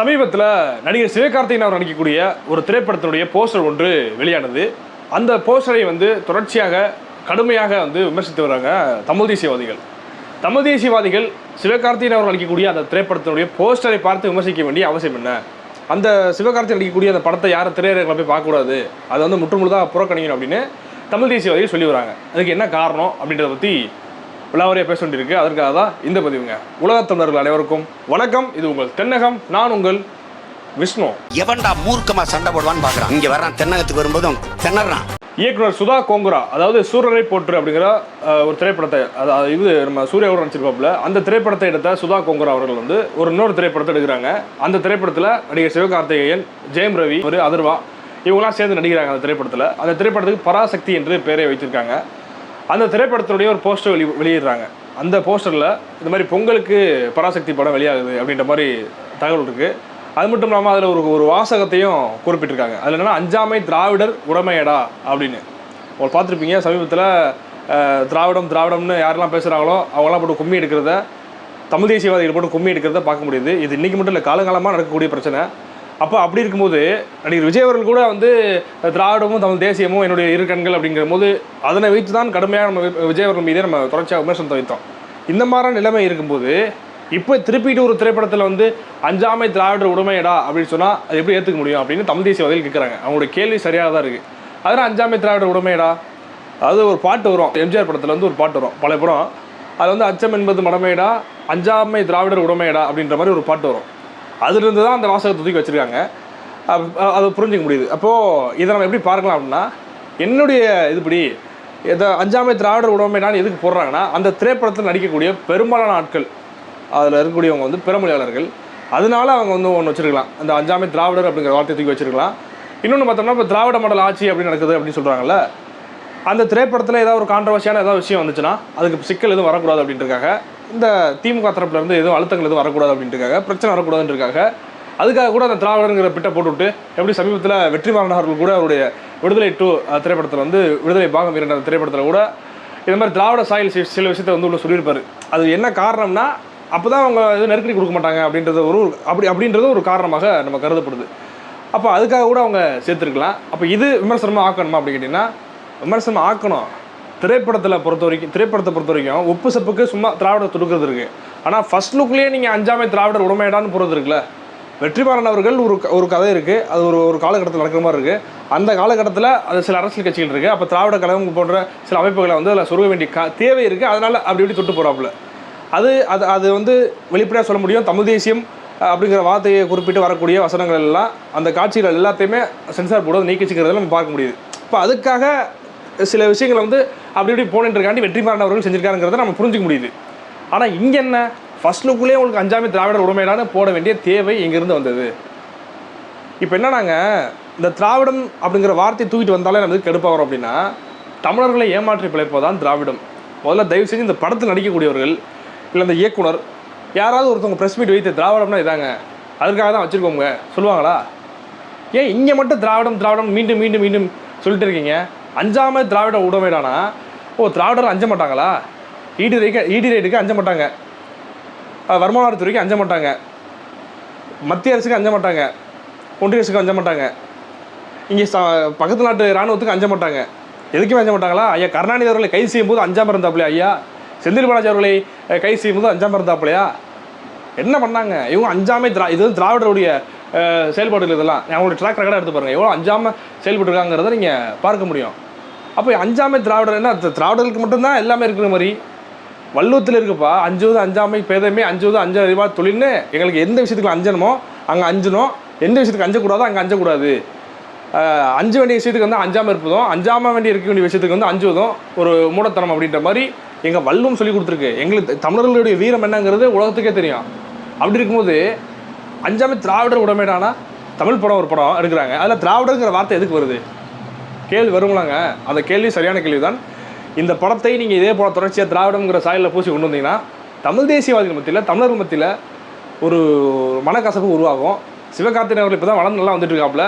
சமீபத்தில் நடிகர் சிவகார்த்திகன் அவர் நடிக்கக்கூடிய ஒரு திரைப்படத்தினுடைய போஸ்டர் ஒன்று வெளியானது. அந்த போஸ்டரை வந்து தொடர்ச்சியாக கடுமையாக வந்து விமர்சித்து வராங்க தமிழ் தேசியவாதிகள். தமிழ் தேசியவாதிகள் சிவகார்த்திகேயன் அவர் நடிக்கக்கூடிய அந்த திரைப்படத்தினுடைய போஸ்டரை பார்த்து விமர்சிக்க வேண்டிய அவசியம் என்ன? அந்த சிவகார்த்தி நடிக்கக்கூடிய அந்த படத்தை யாரும் திரையரங்களை போய் பார்க்கக்கூடாது. அதை வந்து முற்றுமுழுதாக புறக்கணிக்கணும் அப்படின்னு தமிழ் தேசியவாதிகள் சொல்லி வராங்க. அதுக்கு என்ன காரணம் அப்படின்றத பற்றி விளாவரியாக பேச வேண்டியிருக்கு. அதற்காக தான் இந்த பதிவுங்க. உலகத் தமிழர்கள் அனைவருக்கும் வணக்கம். இது உங்கள் தென்னகம். நான் உங்கள் விஷ்ணு. எவன்டா மூர்க்கமா சண்டை போடுவான்னு பாக்குறான் இங்க வர்றான். தென்னகத்துக்கு வரும்போதும் திணறான். இயக்குனர் சுதா கோங்குரா அதாவது சூரரை போற்று அப்படிங்கிற ஒரு திரைப்படத்தை அதாவது இது நம்ம சூர்யா அவர் நடிச்சிருப்பாப்புல. அந்த திரைப்படத்தை எடுத்த சுதா கோங்குரா அவர்கள் வந்து ஒரு இன்னொரு திரைப்படத்தை எடுக்கிறாங்க. அந்த திரைப்படத்தில் நடிகர் சிவகார்த்திகேயன் ஜெயம் ரவி ஒரு அதர்வா இவங்களாம் சேர்ந்து நடிக்கிறாங்க அந்த திரைப்படத்தில். அந்த திரைப்படத்துக்கு பராசக்தி என்று பெயரை வைத்திருக்காங்க. அந்த திரைப்படத்தினுடைய ஒரு போஸ்டர் வெளி வெளியிடுறாங்க. அந்த போஸ்டரில் இந்த மாதிரி பொங்கலுக்கு பராசக்தி படம் வெளியாகுது அப்படின்ற மாதிரி தகவல் இருக்குது அது மட்டும் இல்லாமல் அதில் ஒரு ஒரு வாசகத்தையும் குறிப்பிட்டிருக்காங்க. அதில் என்னென்னா அஞ்சாமை திராவிடர் உடமையடா அப்படின்னு. ஒரு பார்த்துருப்பீங்க சமீபத்தில் திராவிடம் திராவிடம்னு யாரெல்லாம் பேசுகிறாங்களோ அவங்களாம் போட்டு கும்மி எடுக்கிறத தமிழ் தேசியவாதிகள் போட்டு கும்மி எடுக்கிறத பார்க்க முடியுது. இது இன்றைக்கி மட்டும் இல்லை காலங்காலமாக நடக்கக்கூடிய பிரச்சனை. அப்போ அப்படி இருக்கும்போது நடிகர் விஜய் அவர்கள் கூட வந்து திராவிடமும் தமிழ் தேசியமும் என்னுடைய இரு கண்கள் அப்படிங்கிற போது அதனை வைத்து தான் கடுமையாக நம்ம விஜய் அவர்கள் மீதே நம்ம தொடர்ச்சியாக விமர்சனத்தை வைத்தோம். இந்த மாதிரி நிலைமை இருக்கும்போது இப்போ திருப்பிட்டு ஒரு திரைப்படத்தில் வந்து அஞ்சாமை திராவிடர் உடைமையடா அப்படின்னு சொன்னால் அது எப்படி ஏற்றுக்க முடியும் அப்படின்னு தமிழ் தேசியவாதிகள் கேட்குறாங்க அவங்களுடைய கேள்வி சரியாக தான் இருக்குது அதனால் அஞ்சாமை திராவிடர் உடைமையடா? அது ஒரு பாட்டு வரும். எம்ஜிஆர் படத்தில் வந்து ஒரு பாட்டு வரும். பழைய படம். அது வந்து அச்சம் என்பது மடமையடா? அஞ்சாமை திராவிடர் உடைமையடா? அப்படின்ற மாதிரி ஒரு பாட்டு வரும். அதுலேருந்து தான் அந்த வாசகத்தை தூக்கி வச்சுருக்காங்க. அதை புரிஞ்சுக்க முடியுது. அப்போது இதை நம்ம எப்படி பார்க்கலாம் அப்படின்னா என்னுடைய இதுபடி எதோ அஞ்சாமை திராவிடர் உடைமைடான்னு எதுக்கு போடுறாங்கன்னா அந்த திரைப்படத்தில் நடிக்கக்கூடிய பெரும்பாலான ஆட்கள் அதில் இருக்கக்கூடியவங்க வந்து பெருமொழியாளர்கள் அதனால அவங்க வந்து ஒன்று வச்சுருக்கலாம். அந்த அஞ்சாமை திராவிடர் அப்படிங்கிற வார்த்தையை தூக்கி வச்சிருக்கலாம். இன்னொன்று பார்த்தோம்னா இப்போ திராவிட மண்டல ஆட்சி அப்படின்னு நடக்குது அப்படின்னு சொல்கிறாங்கல்ல அந்த திரைப்படத்தில் ஏதாவது ஒரு கான்ட்ரவர்சியான ஏதாவது விஷயம் வந்துச்சுன்னா அதுக்கு சிக்கல் எதுவும் வரக்கூடாது அப்படின்றக்காக இந்த திமுக தரப்புலேருந்து எதுவும் அழுத்தங்கள் எதுவும் வரக்கூடாது அப்படின்ட்டுக்காக பிரச்சனை வரக்கூடாதுன்றக்காக அதுக்காக கூட அந்த திராவிடங்கிற பிட்டை போட்டுவிட்டு எப்படி சமீபத்தில் வெற்றிமாறன் அவர்கள் கூட அவருடைய விடுதலை டூ திரைப்படத்தில் வந்து விடுதலை பாகம் இரண்டு அந்த திரைப்படத்தில் கூட இந்த மாதிரி திராவிட சாயல் சில விஷயத்தை வந்து உள்ள சொல்லியிருப்பாரு. அது என்ன காரணம்னா அப்போ தான் அவங்க எதுவும் நெருக்கடி கொடுக்க மாட்டாங்க அப்படின்றது ஒரு ஒரு- அப்படி அப்படின்றது ஒரு காரணமாக நம்ம கருதப்படுது. அப்போ அதுக்காக கூட அவங்க சேர்த்துருக்கலாம். அப்போ இது விமர்சனமாக ஆக்கணுமா அப்படின்னு கேட்டிங்கன்னா விமர்சனம் ஆக்கணும். திரைப்படத்தில் பொறுத்த வரைக்கும் திரைப்படத்தை பொறுத்த வரைக்கும் உப்பு சப்புக்கு சும்மா திராவிடர் துடுக்கிறது இருக்குது ஆனால் ஃபர்ஸ்ட் லுக்லேயே நீங்கள் அஞ்சாமை திராவிடர் உடமையிடான்னு போகிறது இருக்குல்ல? வெற்றிமாறன் அவர்கள் ஒரு க- ஒரு கதை இருக்குது அது ஒரு ஒரு காலகட்டத்தில் நடக்கிற மாதிரி இருக்குது அந்த காலகட்டத்தில் அது சில அரசியல் கட்சிகள் இருக்குது அப்போ திராவிட கழகம் போன்ற சில அமைப்புகளை வந்து அதில் சொருக வேண்டிய க தேவை இருக்குது அதனால் அப்படி இப்படி தொட்டு போகிறாப்புல அது அது அது வந்து வெளிப்படையாக சொல்ல முடியும். தமிழ் தேசியம் அப்படிங்கிற வார்த்தையை குறிப்பிட்டு வரக்கூடிய வசனங்கள் எல்லாம் அந்த காட்சிகள் எல்லாத்தையுமே சென்சார் போர்டு நீக்கி நம்ம பார்க்க முடியுது. இப்போ அதுக்காக சில விஷயங்களை வந்து அப்படி இப்படி போனின்றக்காண்டி வெற்றிமாறன் அவர்கள் செஞ்சிருக்காருங்கிறத நம்ம புரிஞ்சுக்க முடியுது. ஆனால் இங்கே என்ன? ஃபர்ஸ்ட் லுக்குள்ளேயே உங்களுக்கு அஞ்சாமி திராவிடர் உடமையிலான போட வேண்டிய தேவை இங்கேருந்து வந்தது? இப்போ என்னன்னாங்க இந்த திராவிடம் அப்படிங்கிற வார்த்தை தூக்கிட்டு வந்தாலே நமக்கு கெடுப்பாக வரும் அப்படின்னா தமிழர்களை ஏமாற்றி பிழைப்பதான் திராவிடம். முதல்ல தயவு செஞ்சு இந்த படத்தில் நடிக்கக்கூடியவர்கள் இல்லை இந்த இயக்குனர் யாராவது ஒருத்தவங்க ப்ரெஸ் மீட் வைத்து திராவிடம்னா இதாங்க. அதுக்காக தான் வச்சுருக்கோங்க சொல்லுவாங்களா? ஏன் இங்கே மட்டும் திராவிடம் திராவிடம் மீண்டும் மீண்டும் மீண்டும் சொல்லிட்டு இருக்கீங்க? அஞ்சாம திராவிட உடமைடானா? ஓ திராவிடர் அஞ்ச மாட்டாங்களா? ஈடி ரேக்கு ஈடி ரேட்டுக்கு அஞ்ச மாட்டாங்க. அஹ் வருமான வரித்துறைக்கு அஞ்ச மாட்டாங்க. மத்திய அரசுக்கு அஞ்ச மாட்டாங்க. ஒன்றிய அரசுக்கு அஞ்ச மாட்டாங்க. இங்கே ச பக்கத்து நாட்டு இராணுவத்துக்கு அஞ்ச மாட்டாங்க. எதுக்குமே அஞ்ச மாட்டாங்களா? ஐயா கருணாநிதி அவர்களை கைது செய்யும்போது அஞ்சாம இருந்தாப்புலையா ஐயா? செந்தில் பாலாஜி அவர்களை கைது செய்யும் செய்யும்போது அஞ்சாம இருந்தாப்புலையா என்ன பண்ணாங்க? இவங்க அஞ்சாமே திரா இது வந்து திராவிடருடைய செயல்பாடுகள் இதெல்லாம். அவங்களோட ட்ராக் ரெக்கார்டாக எடுத்து பாருங்கள் எவ்வளோ அஞ்சாம செயல்பட்டுருக்காங்கிறத நீங்கள் பார்க்க முடியும். அப்போ அஞ்சாமை திராவிடர் என்ன? திராவிடர்களுக்கு மட்டும்தான் எல்லாமே இருக்கிற மாதிரி. வள்ளுவத்தில் இருக்குப்பா. அஞ்சுவது அஞ்சாமை பேதமே அஞ்சுவது அஞ்சு அறிவா தொழில்னு எங்களுக்கு எந்த விஷயத்துக்கு அஞ்சணுமோ அங்கே அஞ்சணும். எந்த விஷயத்துக்கு அஞ்சக்கூடாதோ அங்கே அஞ்சக்கூடாது. அஞ்சு அஞ்ச வேண்டிய விஷயத்துக்கு வந்து அஞ்சாமல் இருப்பதும் அஞ்சாம வேண்டிய இருக்க வேண்டிய விஷயத்துக்கு வந்து அஞ்சுவதும் ஒரு மூடத்தனம் அப்படின்ற மாதிரி எங்கள் வள்ளுவம் சொல்லி கொடுத்துருக்கு. எங்களுக்கு தமிழர்களுடைய வீரம் என்னங்கிறது உலகத்துக்கே தெரியும். அப்படி இருக்கும்போது அஞ்சாமே திராவிடர் உடமைடானா? தமிழ் படம் ஒரு படம் எடுக்கிறாங்க. அதில் திராவிடங்கிற வார்த்தை எதுக்கு வருது? கேள்வி வருங்களாங்க? அந்த கேள்வி சரியான கேள்வி தான் இந்த படத்தை நீங்கள் இதே போல தொடர்ச்சியாக திராவிடங்கிற சாயலில் பூசி கொண்டு வந்தீங்கன்னா தமிழ் தேசியவாதிகள் மத்தியில் தமிழர்கள் மத்தியில் ஒரு மனக்கசப்பு உருவாகும். சிவகார்த்திகேயன் அவர்கள் இப்போ தான் வளர்ந்து நல்லா வந்துட்டு இருக்காப்புல.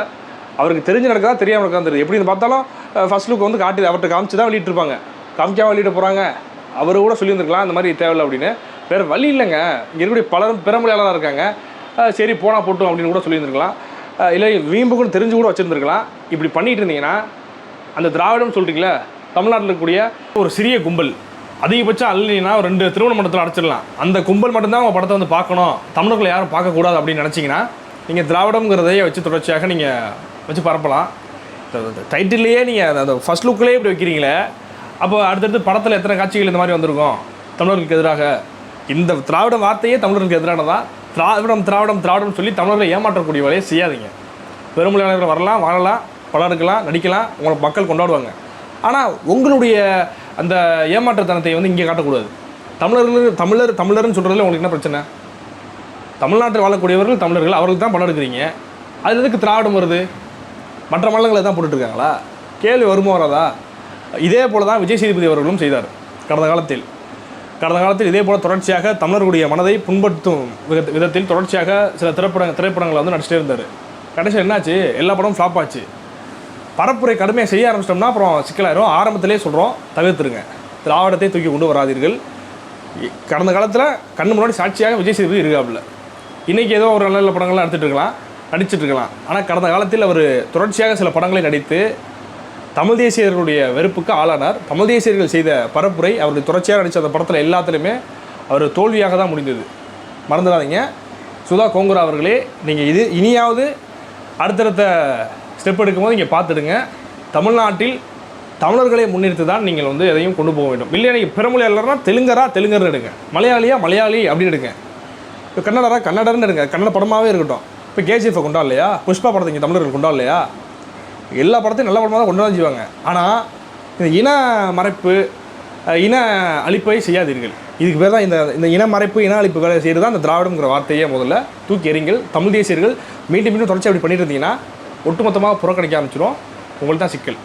அவருக்கு தெரிஞ்சு நடக்கதா தெரியாமல் நடக்கா தெரியுது. எப்படின்னு பார்த்தாலும் ஃபர்ஸ்ட் லுக் வந்து காட்டி அவர்கிட்ட காமிச்சு தான் வெளியிட்டிருப்பாங்க. காமிக்காமல் வெளியிட போகிறாங்க அவர் கூட சொல்லியிருந்துருக்கலாம் இந்த மாதிரி தேவையில்லை அப்படின்னு. வேறு வழி இல்லைங்க. இங்கே இருக்கக்கூடிய பலரும் பிறமொழியாளராக இருக்காங்க. சரி போனால் போட்டும் அப்படின்னு கூட சொல்லியிருந்துருக்கலாம். இல்லை வீம்புக்குன்னு தெரிஞ்சு கூட வச்சுருந்துருக்கலாம். இப்படி பண்ணிட்டு இருந்தீங்கன்னா அந்த திராவிடம் சொல்கிறீங்களே தமிழ்நாட்டில் இருக்கக்கூடிய ஒரு சிறிய கும்பல் அதிகபட்சம் அல்லைன்னா ஒரு ரெண்டு திருமண மண்டலத்தில் அடைச்சிடலாம். அந்த கும்பல் மட்டும்தான் உங்கள் படத்தை வந்து பார்க்கணும். தமிழர்களை யாரும் பார்க்கக்கூடாது அப்படின்னு நினச்சிங்கன்னா நீங்கள் திராவிடங்கிறதையே வச்சு தொடர்ச்சியாக நீங்கள் வச்சு பரப்பலாம். டைட்டில்லையே நீங்கள் அந்த ஃபர்ஸ்ட் லுக்கிலேயே இப்படி வைக்கிறீங்களே அப்போ அடுத்தடுத்து படத்தில் எத்தனை காட்சிகள் இந்த மாதிரி வந்திருக்கும்? தமிழர்களுக்கு எதிராக. இந்த திராவிட வார்த்தையே தமிழர்களுக்கு எதிரானதான் திராவிடம் திராவிடம் திராவிடம் சொல்லி தமிழர்களை ஏமாற்றக்கூடிய வேலையை செய்யாதீங்க. பெருமொழியாளர்கள் வரலாம் வாழலாம் படம் எடுக்கலாம் நடிக்கலாம் உங்களை மக்கள் கொண்டாடுவாங்க. ஆனால் உங்களுடைய அந்த ஏமாற்றுத்தனத்தை வந்து இங்கே காட்டக்கூடாது. தமிழர்கள் தமிழர் தமிழர்னு சொல்கிறதுல உங்களுக்கு என்ன பிரச்சனை? தமிழ்நாட்டில் வாழக்கூடியவர்கள் தமிழர்கள் அவர்களுக்கு தான் படம் எடுக்கிறீங்க அது எதுக்கு திராவிடம் வருது? மற்ற மாநிலங்களை தான் போட்டுட்டு இருக்காங்களா? கேள்வி வருமா வராதா? இதே போல தான் விஜய் சேதுபதி அவர்களும் செய்தார் கடந்த காலத்தில். கடந்த காலத்தில் இதே போல் தொடர்ச்சியாக தமிழர்களுடைய மனதை புண்படுத்தும் விதத்தில் தொடர்ச்சியாக சில திரைப்பட திரைப்படங்களை வந்து நடிச்சிட்டே இருந்தார். கடைசியில் என்னாச்சு? எல்லா படமும் ஃப்ளாப் ஆச்சு. பரப்புரை கடுமையாக செய்ய ஆரம்பிச்சிட்டோம்னா அப்புறம் சிக்கலாயிரும். ஆரம்பத்திலே சொல்கிறோம் தவிர்த்துருங்க. திராவிடத்தை தூக்கி கொண்டு வராதீர்கள். கடந்த காலத்தில் கண்ணு முன்னாடி சாட்சியாக விஜய் சேதுபதி இருக்காப்புல. இன்றைக்கி ஏதோ ஒரு நல்ல நல்ல படங்கள்லாம் எடுத்துகிட்டு இருக்கலாம் நடிச்சிட்ருக்கலாம் ஆனால் கடந்த காலத்தில் அவர் தொடர்ச்சியாக சில படங்களை நடித்து தமிழ் தேசியர்களுடைய வெறுப்புக்கு ஆளானார். தமிழ் தேசியர்கள் செய்த பரப்புரை அவருடைய தொடர்ச்சியாக நடித்த அந்த படத்தில் எல்லாத்துலேயுமே அவர் தோல்வியாக தான் முடிந்தது. மறந்துடாதீங்க. சுதா கோங்குரா அவர்களே நீங்கள் இது இனியாவது அடுத்தடுத்த ஸ்டெப் எடுக்கும்போது இங்கே பார்த்துடுங்க. தமிழ்நாட்டில் தமிழர்களை முன்னிறுத்து தான் நீங்கள் வந்து எதையும் கொண்டு போக வேண்டும். இல்லை நீங்கள் பிறமொழி இல்லைன்னா தெலுங்கரா தெலுங்கர்னு எடுங்க. மலையாளியா மலையாளி அப்படின்னு எடுங்க. இப்போ கன்னடரா கன்னடர்னு எடுங்க. கன்னட படமாகவே இருக்கட்டும். இப்போ கேஜிஎஃப் கொண்டா இல்லையா புஷ்பா படத்தை இங்கே தமிழர்கள் இல்லையா எல்லா படத்தையும் நல்ல படமாக தான் கொண்டு தான் செய்வாங்க ஆனால் இந்த இன மறைப்பு இன அழிப்பை செய்யாதீர்கள். இதுக்கு பேர் தான் இந்த இந்த இன மறைப்பு இன அழிப்பு வேலை செய்கிறது தான் இந்த திராவிடங்கிற வார்த்தையே முதல்ல. தூக்கி எறிங்கள் தமிழ் தேசியர்கள் மீண்டும் மீண்டும் தொடர்ச்சி அப்படி பண்ணிட்டு இருந்தீங்கன்னா ஒட்டுமொத்தமாக புறக்கணிக்க ஆரம்பிச்சிடும் உங்களுக்கு தான் சிக்கல்.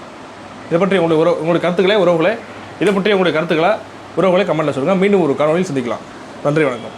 இதை பற்றி உங்களுடைய உறவு உங்களுடைய கருத்துக்களே உறவுகளே இதை பற்றி உங்களுடைய கருத்துக்களை உறவுகளை கமெண்ட்டில் சொல்லுங்கள் மீண்டும் ஒரு காணொலியில் சந்திக்கலாம். நன்றி வணக்கம்.